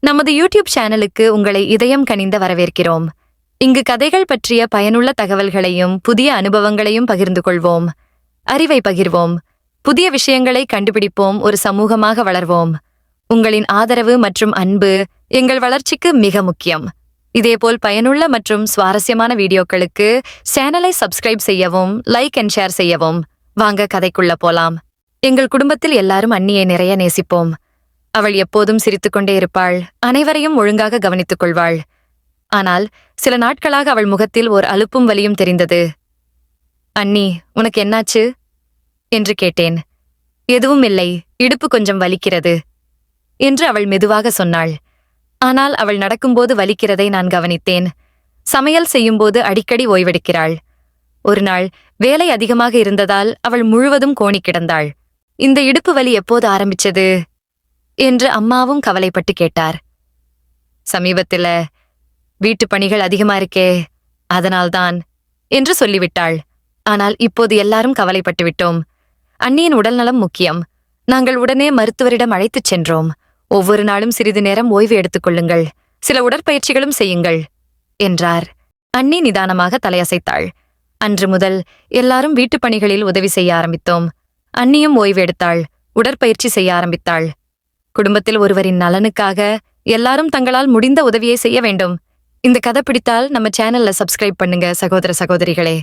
நமது யூடியூப் சேனலுக்கு உங்களை இதயம் கனிந்த வரவேற்கிறோம். இங்கு கதைகள் பற்றிய பயனுள்ள தகவல்களையும் புதிய அனுபவங்களையும் பகிர்ந்து கொள்வோம். அறிவை பகிர்வோம். புதிய விஷயங்களை கண்டுபிடிப்போம். ஒரு சமூகமாக வளர்வோம். உங்களின் ஆதரவு மற்றும் அன்பு எங்கள் வளர்ச்சிக்கு மிக முக்கியம். இதேபோல் பயனுள்ள மற்றும் சுவாரஸ்யமான வீடியோக்களுக்கு சேனலை சப்ஸ்கிரைப் செய்யவும் லைக் அண்ட் ஷேர் செய்யவும். வாங்க கதைக்குள்ள போலாம். எங்கள் குடும்பத்தில் எல்லாரும் அண்ணியை நிறைய நேசிப்போம். அவள் எப்போதும் சிரித்துக்கொண்டே இருப்பாள். அனைவரையும் ஒழுங்காக கவனித்துக் கொள்வாள். ஆனால் சில நாட்களாக அவள் முகத்தில் ஓர் அலுப்பும் வலியும் தெரிந்தது. அண்ணி உனக்கு என்னாச்சு? என்று கேட்டேன். எதுவும் இல்லை. இடுப்பு கொஞ்சம் வலிக்கிறது. என்று அவள் மெதுவாக சொன்னாள். ஆனால் அவள் நடக்கும்போது வலிக்கிறதை நான் கவனித்தேன். சமையல் செய்யும்போது அடிக்கடி ஓய்வெடுக்கிறாள். ஒரு நாள் வேலை அதிகமாக இருந்ததால் அவள் முழுவதும் கோணி கிடந்தாள். இந்த இடுப்பு வலி எப்போது ஆரம்பிச்சது? என்று அம்மாவும் கவலைப்பட்டு கேட்டார். சமீபத்துல வீட்டுப் பணிகள் அதிகமா இருக்கே அதனால்தான் என்று சொல்லிவிட்டாள். ஆனால் இப்போது எல்லாரும் கவலைப்பட்டு விட்டோம். அண்ணியின் உடல்நலம் முக்கியம். நாங்கள் உடனே மருத்துவரிடம் அழைத்துச் சென்றோம். ஒவ்வொரு நாளும் சிறிது நேரம் ஓய்வு எடுத்துக் கொள்ளுங்கள். சில உடற்பயிற்சிகளும் செய்யுங்கள் என்றார். அண்ணி நிதானமாக தலையசைத்தாள். அன்று முதல் எல்லாரும் வீட்டுப் பணிகளில் உதவி செய்ய ஆரம்பித்தோம். அண்ணியும் ஓய்வு எடுத்தாள். உடற்பயிற்சி செய்ய ஆரம்பித்தாள். குடும்பத்தில் ஒருவரின் நலனுக்காக எல்லாரும் தங்களால் முடிந்த உதவியை செய்ய வேண்டும். இந்த கதை பிடித்தால் நம்ம சேனல்ல சப்ஸ்கிரைப் பண்ணுங்க சகோதர சகோதரிகளே.